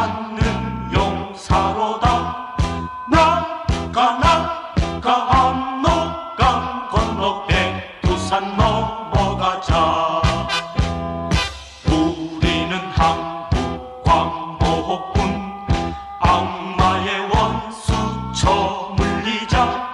받는 용사로다. 나가 나가 안녹강 건너백 두산 넘어가자. 우리는 한국광복군 악마의 원수 처물리자.